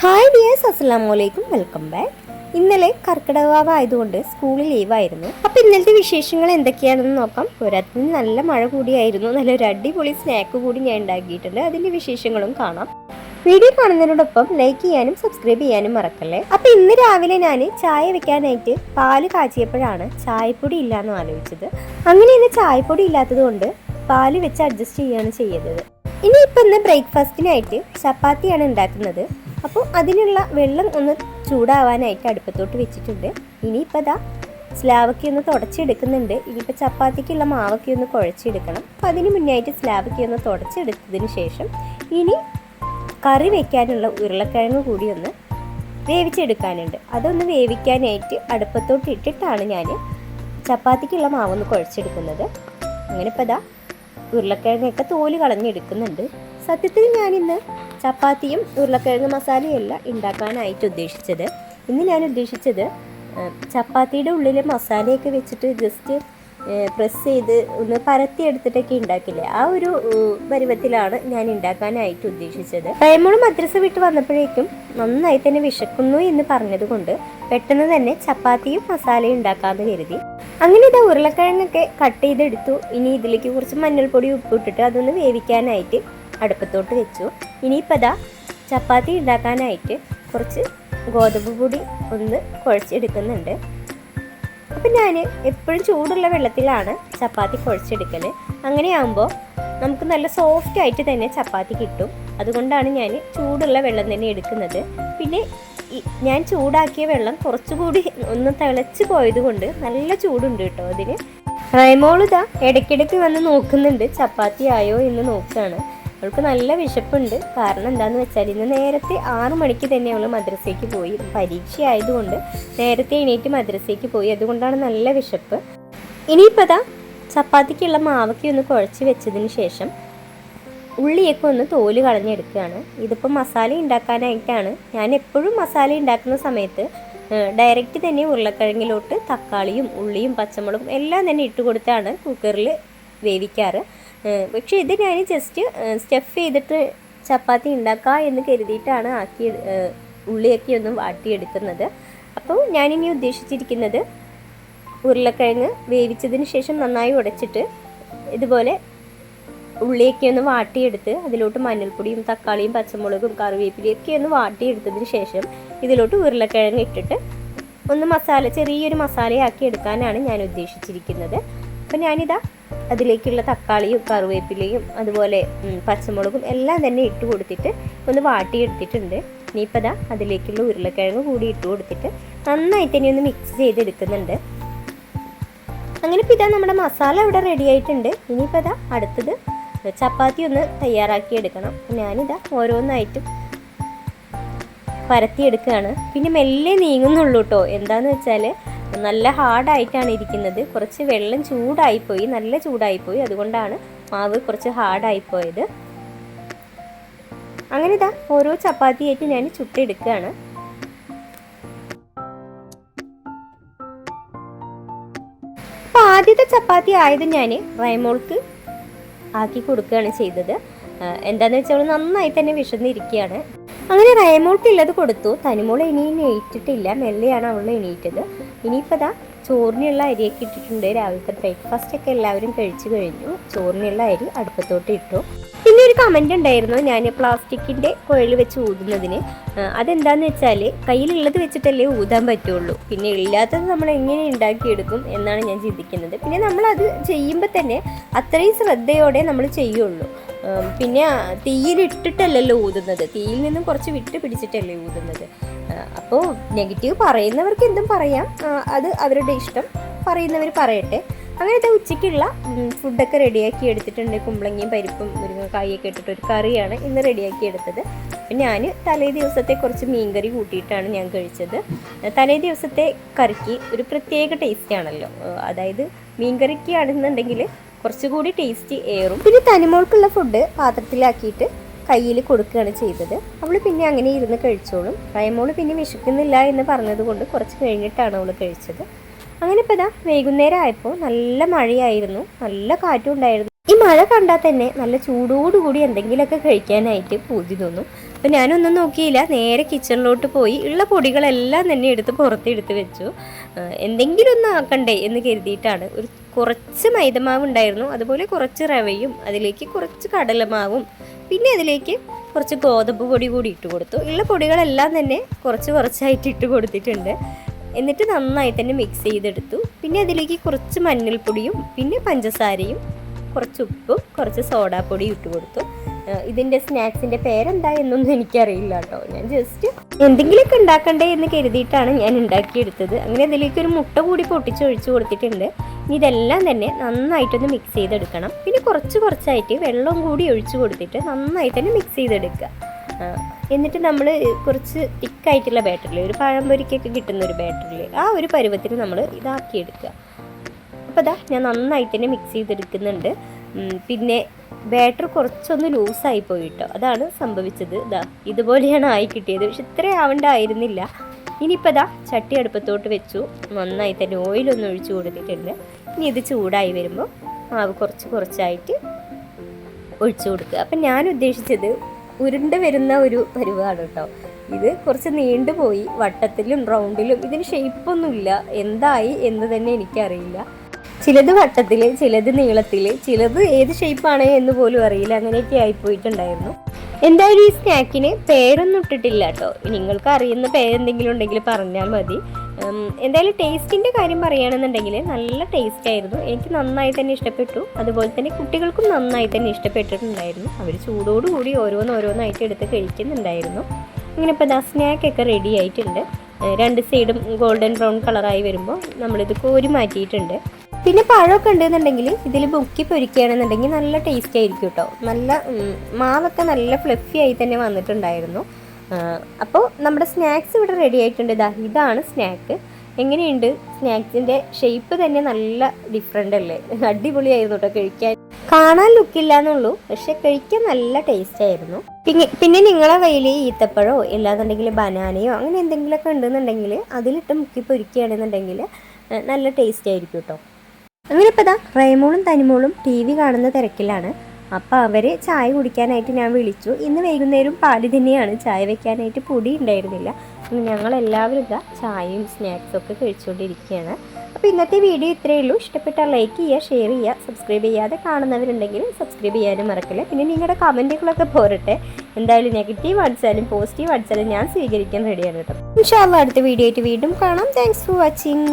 Hi dears അസ്സാം വലൈക്കും welcome back ഇന്നലെ കർക്കിടകവാവ് ആയതുകൊണ്ട് സ്കൂളിൽ ലീവായിരുന്നു അപ്പോൾ ഇന്നലത്തെ വിശേഷങ്ങൾ എന്തൊക്കെയാണെന്ന് നോക്കാം. പോരാത്തിന് നല്ല മഴ കൂടിയായിരുന്നു. നല്ലൊരു അടിപൊളി സ്നാക്ക് കൂടി ഞാൻ ഉണ്ടാക്കിയിട്ടുണ്ട്. അതിന്റെ വിശേഷങ്ങളും കാണാം. വീഡിയോ കാണുന്നതിനോടൊപ്പം ലൈക്ക് ചെയ്യാനും സബ്സ്ക്രൈബ് ചെയ്യാനും മറക്കല്ലേ? അപ്പോൾ ഇന്ന് രാവിലെ ഞാൻ ചായ വെക്കാനായിട്ട് പാൽ കാച്ചിയപ്പോഴാണ് ചായപ്പൊടി ഇല്ലയെന്ന് ആലോചിച്ചത്. അങ്ങനെ ഇന്ന് ചായപ്പൊടി ഇല്ലാത്തത് കൊണ്ട് പാൽ വെച്ച് അഡ്ജസ്റ്റ് ചെയ്യുകയാണ് ചെയ്തത്. ഇനിയിപ്പോൾ ഇന്ന് ബ്രേക്ക്ഫാസ്റ്റിനായിട്ട് ചപ്പാത്തിയാണ് ഉണ്ടാക്കുന്നത്. അപ്പോൾ അതിനുള്ള വെള്ളം ഒന്ന് ചൂടാവാനായിട്ട് അടുപ്പത്തോട്ട് വെച്ചിട്ടുണ്ട്. ഇനിയിപ്പോൾ ദാ സ്ലാവൊക്കെ ഒന്ന് തുടച്ചെടുക്കുന്നുണ്ട്. ഇനിയിപ്പോൾ ചപ്പാത്തിക്കുള്ള മാവൊക്കെ ഒന്ന് കുഴച്ചെടുക്കണം. അപ്പോൾ അതിന് മുന്നായിട്ട് സ്ലാവൊക്കെ ഒന്ന് തുടച്ചെടുത്തതിന് ശേഷം ഇനി കറി വെക്കാനുള്ള ഉരുളക്കിഴങ്ങ് കൂടി ഒന്ന് വേവിച്ചെടുക്കാനുണ്ട്. അതൊന്ന് വേവിക്കാനായിട്ട് അടുപ്പത്തോട്ട് ഇട്ടിട്ടാണ് ഞാൻ ചപ്പാത്തിക്കുള്ള മാവൊന്ന് കുഴച്ചെടുക്കുന്നത്. അങ്ങനെ ഇപ്പോൾ അതാ ഉരുളക്കിഴങ്ങൊക്കെ തോൽ കളഞ്ഞെടുക്കുന്നുണ്ട്. സത്യത്തിൽ ഞാനിന്ന് ചപ്പാത്തിയും ഉരുളക്കിഴങ്ങ് മസാലയും അല്ല ഉണ്ടാക്കാനായിട്ട് ഉദ്ദേശിച്ചത്. ഇന്ന് ഞാൻ ഉദ്ദേശിച്ചത് ചപ്പാത്തിയുടെ ഉള്ളിൽ മസാലയൊക്കെ വെച്ചിട്ട് ജസ്റ്റ് പ്രസ് ചെയ്ത് ഒന്ന് പരത്തി എടുത്തിട്ടൊക്കെ ഉണ്ടാക്കില്ലേ? ആ ഒരു പരുവത്തിലാണ് ഞാൻ ഉണ്ടാക്കാനായിട്ട് ഉദ്ദേശിച്ചത്. റയമോൾ മദ്രസ വിട്ട് വന്നപ്പോഴേക്കും നന്നായി തന്നെ വിശക്കുന്നു എന്ന് പറഞ്ഞതുകൊണ്ട് പെട്ടെന്ന് തന്നെ ചപ്പാത്തിയും മസാലയും ഉണ്ടാക്കാമെന്ന് കരുതി. അങ്ങനെ ഇതാ ഉരുളക്കിഴങ്ങൊക്കെ കട്ട് ചെയ്തെടുത്തു. ഇനി ഇതിലേക്ക് കുറച്ച് മഞ്ഞൾപ്പൊടി ഉപ്പിട്ടിട്ട് അതൊന്ന് വേവിക്കാനായിട്ട് അടുപ്പത്തോട്ട് വെച്ചു. ഇനിയിപ്പോൾ അതാ ചപ്പാത്തി ഉണ്ടാക്കാനായിട്ട് കുറച്ച് ഗോതമ്പ് പൊടി ഒന്ന് കുഴച്ചെടുക്കുന്നുണ്ട്. അപ്പം ഞാൻ എപ്പോഴും ചൂടുള്ള വെള്ളത്തിലാണ് ചപ്പാത്തി കുഴച്ചെടുക്കൽ അങ്ങനെയാകുമ്പോൾ നമുക്ക് നല്ല സോഫ്റ്റ് ആയിട്ട് തന്നെ ചപ്പാത്തി കിട്ടും. അതുകൊണ്ടാണ് ഞാൻ ചൂടുള്ള വെള്ളം തന്നെ എടുക്കുന്നത്. പിന്നെ ഞാൻ ചൂടാക്കിയ വെള്ളം കുറച്ചുകൂടി ഒന്ന് തിളച്ച് പോയതുകൊണ്ട് നല്ല ചൂടുണ്ട് കേട്ടോ അതിന്. റൈമോളിതാ ഇടയ്ക്കിടയ്ക്ക് വന്ന് നോക്കുന്നുണ്ട് ചപ്പാത്തി ആയോ എന്ന് നോക്കുകയാണ് അവൾക്ക് നല്ല വിശപ്പുണ്ട്. കാരണം എന്താണെന്ന് വെച്ചാൽ ഇന്ന് നേരത്തെ ആറു മണിക്ക് തന്നെ അവൾ മദ്രസയ്ക്ക് പോയി. പരീക്ഷ ആയതുകൊണ്ട് നേരത്തെ എണീറ്റ് മദ്രസയ്ക്ക് പോയി. അതുകൊണ്ടാണ് നല്ല വിശപ്പ്. ഇനിയിപ്പോൾ അതാ ചപ്പാത്തിക്കുള്ള മാവൊക്കെ ഒന്ന് കുഴച്ച് വെച്ചതിന് ശേഷം ഉള്ളിയൊക്കെ ഒന്ന് തോൽ കളഞ്ഞെടുക്കുകയാണ്. ഇതിപ്പോൾ മസാല ഉണ്ടാക്കാനായിട്ടാണ്. ഞാൻ എപ്പോഴും മസാല ഉണ്ടാക്കുന്ന സമയത്ത് ഡയറക്റ്റ് തന്നെ ഉരുളക്കിഴങ്ങിലോട്ട് തക്കാളിയും ഉള്ളിയും പച്ചമുളകും എല്ലാം തന്നെ ഇട്ട് കൊടുത്താണ് കുക്കറിൽ വേവിക്കാറ്. പക്ഷേ ഇത് ഞാൻ ജസ്റ്റ് സ്റ്റഫ് ചെയ്തിട്ട് ചപ്പാത്തി ഉണ്ടാക്കുക എന്ന് കരുതിയിട്ടാണ് ആക്കി ഉള്ളിയൊക്കെ ഒന്ന് വാട്ടിയെടുക്കുന്നത്. അപ്പോൾ ഞാനിനി ഉദ്ദേശിച്ചിരിക്കുന്നത് ഉരുളക്കിഴങ്ങ് വേവിച്ചതിന് ശേഷം നന്നായി ഉടച്ചിട്ട് ഇതുപോലെ ഉള്ളിയൊക്കെ ഒന്ന് വാട്ടിയെടുത്ത് അതിലോട്ട് മഞ്ഞൾപ്പൊടിയും തക്കാളിയും പച്ചമുളകും കറിവേപ്പിലയൊക്കെ ഒന്ന് വാട്ടിയെടുത്തതിന് ശേഷം ഇതിലോട്ട് ഉരുളക്കിഴങ്ങ് ഇട്ടിട്ട് ഒന്ന് മസാല ചെറിയൊരു മസാലയാക്കി എടുക്കാനാണ് ഞാൻ ഉദ്ദേശിച്ചിരിക്കുന്നത്. അപ്പം ഞാനിതാ അതിലേക്കുള്ള തക്കാളിയും കറിവേപ്പിലയും അതുപോലെ പച്ചമുളകും എല്ലാം തന്നെ ഇട്ട് കൊടുത്തിട്ട് ഒന്ന് വാട്ടിയെടുത്തിട്ടുണ്ട്. ഇനിയിപ്പോൾ ദാ അതിലേക്കുള്ള ഉരുളക്കിഴങ്ങ് കൂടി ഇട്ട് കൊടുത്തിട്ട് നന്നായിട്ട് ഇനി ഒന്ന് മിക്സ് ചെയ്തെടുക്കുന്നുണ്ട്. അങ്ങനെ ഇപ്പം ഇതാ നമ്മുടെ മസാല ഇവിടെ റെഡി ആയിട്ടുണ്ട്. ഇനിയിപ്പോൾ ഇതാ അടുത്തത് ചപ്പാത്തി ഒന്ന് തയ്യാറാക്കി എടുക്കണം ഞാനിതാ ഓരോന്നായിട്ടും പരത്തിയെടുക്കുകയാണ്. പിന്നെ മെല്ലെ നീങ്ങുന്നുള്ളൂ കേട്ടോ എന്താണെന്ന് വെച്ചാൽ നല്ല ഹാർഡായിട്ടാണ് ഇരിക്കുന്നത്. കുറച്ച് വെള്ളം ചൂടായിപ്പോയി നല്ല ചൂടായിപ്പോയി. അതുകൊണ്ടാണ് മാവ് കുറച്ച് ഹാർഡായിപ്പോയത് അങ്ങനെ ഇതാ ഓരോ ചപ്പാത്തിയായിട്ട് ഞാൻ ചുട്ടെടുക്കുകയാണ്. അപ്പോൾ ആദ്യത്തെ ചപ്പാത്തി ആയത് ഞാൻ റൈമോൾക്ക് ആക്കി കൊടുക്കുകയാണ് ചെയ്തത്. എന്താണെന്ന് വെച്ചാൽ നന്നായി തന്നെ വിശന്നിരിക്കുകയാണ്. അങ്ങനെ റയമോൾക്കുള്ളത് കൊടുത്തു. തനിമോൾ ഇനി എണീറ്റിട്ടില്ല. മെല്ലെയാണ് അവൾ എണീറ്റത്. ഇനിയിപ്പോൾ ദാ ചോറിനുള്ള അരിയൊക്കെ ഇട്ടിട്ടുണ്ട്. രാവിലത്തെ ബ്രേക്ക്ഫാസ്റ്റ് ഒക്കെ എല്ലാവരും കഴിച്ചു കഴിഞ്ഞു. ചോറിനുള്ള അരി അടുപ്പത്തോട്ട് ഇട്ടു. കമന്റ് ഉണ്ടായിരുന്നു ഞാൻ പ്ലാസ്റ്റിക്കിന്റെ കുഴൽ വെച്ച് ഊതുന്നതിന്. അതെന്താന്ന് വെച്ചാൽ കയ്യിലുള്ളത് വെച്ചിട്ടല്ലേ ഊതാൻ പറ്റുള്ളൂ. പിന്നെ ഇല്ലാത്തത് നമ്മൾ എങ്ങനെ ഉണ്ടാക്കിയെടുക്കും എന്നാണ് ഞാൻ ചിന്തിക്കുന്നത്. പിന്നെ നമ്മളത് ചെയ്യുമ്പോൾ തന്നെ അത്രയും ശ്രദ്ധയോടെ നമ്മൾ ചെയ്യുള്ളൂ. പിന്നെ തീയിലിട്ടിട്ടല്ലല്ലോ ഊതുന്നത്. തീയിൽ നിന്നും കുറച്ച് വിട്ട് പിടിച്ചിട്ടല്ലേ ഊതുന്നത്. അപ്പോൾ നെഗറ്റീവ് പറയുന്നവർക്ക് എന്തും പറയാം. അത് അവരുടെ ഇഷ്ടം. പറയുന്നവർ പറയട്ടെ. അങ്ങനത്തെ ഉച്ചയ്ക്കുള്ള ഫുഡൊക്കെ റെഡിയാക്കി എടുത്തിട്ടുണ്ട്. കുമ്പളങ്ങയും പരിപ്പും മുരിങ്ങക്കായൊക്കെ ഇട്ടിട്ട് ഒരു കറിയാണ് ഇന്ന് റെഡിയാക്കി എടുത്തത്. ഞാൻ തലേ ദിവസത്തെ കുറച്ച് മീൻകറി കൂട്ടിയിട്ടാണ് ഞാൻ കഴിച്ചത്. തലേ ദിവസത്തെ കറിക്ക് ഒരു പ്രത്യേക ടേസ്റ്റ് ആണല്ലോ. അതായത് മീൻകറിക്ക് ആണെന്നുണ്ടെങ്കിൽ കുറച്ചുകൂടി ടേസ്റ്റ് ഏറും. പിന്നെ തനിമോൾക്കുള്ള ഫുഡ് പാത്രത്തിലാക്കിയിട്ട് കയ്യിൽ കൊടുക്കുകയാണ് ചെയ്തത്. അവൾ പിന്നെ അങ്ങനെ ഇരുന്ന് കഴിച്ചോളും. റയമോൾ പിന്നെ വിശക്കുന്നില്ല എന്ന് പറഞ്ഞതുകൊണ്ട് കുറച്ച് കഴിഞ്ഞിട്ടാണ് അവൾ കഴിച്ചത്. അങ്ങനെ ഇപ്പോൾ ഇതാ വൈകുന്നേരം ആയപ്പോൾ നല്ല മഴയായിരുന്നു. നല്ല കാറ്റും ഉണ്ടായിരുന്നു ഈ മഴ കണ്ടാൽ തന്നെ നല്ല ചൂടോടുകൂടി എന്തെങ്കിലുമൊക്കെ കഴിക്കാനായിട്ട് പൂതി തോന്നും. അപ്പം ഞാനൊന്നും നോക്കിയില്ല. നേരെ കിച്ചണിലോട്ട് പോയി ഉള്ള പൊടികളെല്ലാം തന്നെ എടുത്ത് പുറത്തെടുത്ത് വെച്ചു. എന്തെങ്കിലും ഒന്നും ആക്കണ്ടേ എന്ന് കരുതിയിട്ടാണ്. ഒരു കുറച്ച് മൈദമാവ് ഉണ്ടായിരുന്നു. അതുപോലെ കുറച്ച് റവയും അതിലേക്ക് കുറച്ച് കടലമാവും പിന്നെ അതിലേക്ക് കുറച്ച് ഗോതമ്പ് പൊടി കൂടി ഇട്ട് കൊടുത്തു. ഉള്ള പൊടികളെല്ലാം തന്നെ കുറച്ച് കുറച്ചായിട്ട് ഇട്ട് കൊടുത്തിട്ടുണ്ട്. എന്നിട്ട് നന്നായി തന്നെ മിക്സ് ചെയ്തെടുത്തു. പിന്നെ അതിലേക്ക് കുറച്ച് മഞ്ഞൾപ്പൊടിയും പിന്നെ പഞ്ചസാരയും കുറച്ച് ഉപ്പും കുറച്ച് സോഡാപ്പൊടിയും ഇട്ട് കൊടുത്തു. ഇതിന്റെ സ്നാക്സിന്റെ പേരെന്താ എന്നൊന്നും എനിക്കറിയില്ല കേട്ടോ. ഞാൻ ജസ്റ്റ് എന്തെങ്കിലുമൊക്കെ ഉണ്ടാക്കണ്ടേ എന്ന് കരുതിയിട്ടാണ് ഞാൻ ഉണ്ടാക്കിയെടുത്തത്. അങ്ങനെ അതിലേക്ക് ഒരു മുട്ട കൂടി പൊട്ടിച്ചൊഴിച്ച് കൊടുത്തിട്ടുണ്ട്. ഇനി ഇതെല്ലാം തന്നെ നന്നായിട്ടൊന്ന് മിക്സ് ചെയ്തെടുക്കണം. പിന്നെ കുറച്ച് കുറച്ചായിട്ട് വെള്ളം കൂടി ഒഴിച്ചു കൊടുത്തിട്ട് നന്നായി തന്നെ മിക്സ് ചെയ്തെടുക്കുക. എന്നിട്ട് നമ്മൾ കുറച്ച് തിക്കായിട്ടുള്ള ബാറ്ററിൽ ഒരു പഴംപൊരിക്കൊക്കെ കിട്ടുന്ന ഒരു ബാറ്ററിൽ ആ ഒരു പരുവത്തിന് നമ്മൾ ഇതാക്കിയെടുക്കുക. അപ്പോൾ ഇതാ ഞാൻ നന്നായിട്ട് തന്നെ മിക്സ് ചെയ്തെടുക്കുന്നുണ്ട്. പിന്നെ ബാറ്റർ കുറച്ചൊന്ന് ലൂസായി പോയി കേട്ടോ അതാണ് സംഭവിച്ചത്. ഇതാ ഇതുപോലെയാണ് ആയി കിട്ടിയത്. പക്ഷെ ഇത്ര ആവണ്ടായിരുന്നില്ല ഇനിയിപ്പോൾ ഇതാ ചട്ടി അടുപ്പത്തോട്ട് വെച്ചു. നന്നായി തന്നെ ഓയിലൊന്ന് ഒഴിച്ചു കൊടുത്തിട്ടുണ്ട്. ഇനി ഇത് ചൂടായി വരുമ്പോൾ മാവ് കുറച്ച് കുറച്ചായിട്ട് ഒഴിച്ചു കൊടുക്കുക. അപ്പം ഞാൻ ഉദ്ദേശിച്ചത് ഉരുണ്ട് വരുന്ന ഒരു പരുവാണ് കേട്ടോ. ഇത് കുറച്ച് നീണ്ടുപോയി വട്ടത്തിലും റൗണ്ടിലും. ഇതിന് ഷേപ്പൊന്നുമില്ല എന്തായി എന്ന് തന്നെ എനിക്കറിയില്ല. ചിലത് വട്ടത്തിൽ ചിലത് നീളത്തിൽ ചിലത് ഏത് ഷേപ്പാണ് എന്ന് പോലും അറിയില്ല. അങ്ങനെയൊക്കെ ആയിപ്പോയിട്ടുണ്ടായിരുന്നു. എന്തായാലും ഈ സ്നാക്കിന് പേരൊന്നും ഇട്ടിട്ടില്ല കേട്ടോ. നിങ്ങൾക്ക് അറിയുന്ന പേരെന്തെങ്കിലും ഉണ്ടെങ്കിൽ പറഞ്ഞാൽ മതി. എന്തായാലും ടേസ്റ്റിന്റെ കാര്യം പറയുകയാണെന്നുണ്ടെങ്കിൽ നല്ല ടേസ്റ്റ് ആയിരുന്നു. എനിക്ക് നന്നായി തന്നെ ഇഷ്ടപ്പെട്ടു. അതുപോലെ തന്നെ കുട്ടികൾക്കും നന്നായി തന്നെ ഇഷ്ടപ്പെട്ടിട്ടുണ്ടായിരുന്നു. അവർ ചൂടോടുകൂടി ഓരോന്ന് ഓരോന്നായിട്ട് എടുത്ത് കഴിക്കുന്നുണ്ടായിരുന്നു. അങ്ങനെ ഇപ്പോൾ ദാ റെഡി ആയിട്ടുണ്ട്. രണ്ട് സൈഡും ഗോൾഡൻ ബ്രൗൺ കളറായി വരുമ്പോൾ നമ്മളിത് കോരി മാറ്റിയിട്ടുണ്ട്. പിന്നെ പഴമൊക്കെ ഉണ്ടെന്നുണ്ടെങ്കിൽ ഇതിൽ ബുക്കി പൊരിക്കുകയാണെന്നുണ്ടെങ്കിൽ നല്ല ടേസ്റ്റ് ആയിരിക്കും കേട്ടോ നല്ല മാവൊക്കെ നല്ല ഫ്ലഫി ആയി തന്നെ വന്നിട്ടുണ്ടായിരുന്നു. അപ്പോൾ നമ്മുടെ സ്നാക്സ് ഇവിടെ റെഡി ആയിട്ടുണ്ട്. ഇതാ ഇതാണ് സ്നാക്ക്. എങ്ങനെയുണ്ട്? സ്നാക്സിന്റെ ഷേപ്പ് തന്നെ നല്ല ഡിഫറെന്റ് അല്ലേ? അടിപൊളിയായിരുന്നു കേട്ടോ കഴിക്കാൻ. കാണാൻ ലുക്കില്ല എന്നുള്ളൂ പക്ഷെ കഴിക്കാൻ നല്ല ടേസ്റ്റ് ആയിരുന്നു. പിന്നെ പിന്നെ നിങ്ങളെ കയ്യിൽ ഈത്തപ്പഴോ ഇല്ലാന്നുണ്ടെങ്കിൽ ബനാനയോ അങ്ങനെ എന്തെങ്കിലുമൊക്കെ ഉണ്ടെന്നുണ്ടെങ്കിൽ അതിലിട്ട് മുക്കി പൊരിക്കുകയാണെന്നുണ്ടെങ്കിൽ നല്ല ടേസ്റ്റ് ആയിരിക്കും കേട്ടോ അങ്ങനെ ഇപ്പോൾ ഇതാ റൈമോളും തനിമോളും ടി വി കാണുന്ന തിരക്കിലാണ്. അപ്പോൾ അവരെ ചായ കുടിക്കാനായിട്ട് ഞാൻ വിളിച്ചു. ഇന്ന് വൈകുന്നേരം പാൽ തന്നെയാണ്. ചായ വെക്കാനായിട്ട് പൊടി ഉണ്ടായിരുന്നില്ല. അങ്ങനെ ഞങ്ങൾ എല്ലാവരും ഇതാ ചായയും സ്നാക്സും ഒക്കെ കഴിച്ചുകൊണ്ടിരിക്കുകയാണ്. അപ്പോൾ ഇന്നത്തെ വീഡിയോ ഇത്രയേ ഉള്ളൂ. ഇഷ്ടപ്പെട്ടാൽ ലൈക്ക് ചെയ്യുക ഷെയർ ചെയ്യുക സബ്സ്ക്രൈബ് ചെയ്യാതെ കാണുന്നവരുണ്ടെങ്കിൽ സബ്സ്ക്രൈബ് ചെയ്യാനും മറക്കില്ല. പിന്നെ നിങ്ങളുടെ കമന്റുകളൊക്കെ പോരട്ടെ. എന്തായാലും നെഗറ്റീവ് അടിച്ചാലും പോസിറ്റീവ് അടിച്ചാലും ഞാൻ സ്വീകരിക്കാൻ റെഡിയാണ് കേട്ടോ. ഇൻഷാല്ല അടുത്ത വീഡിയോ ആയിട്ട് വീണ്ടും കാണാം. Thanks for watching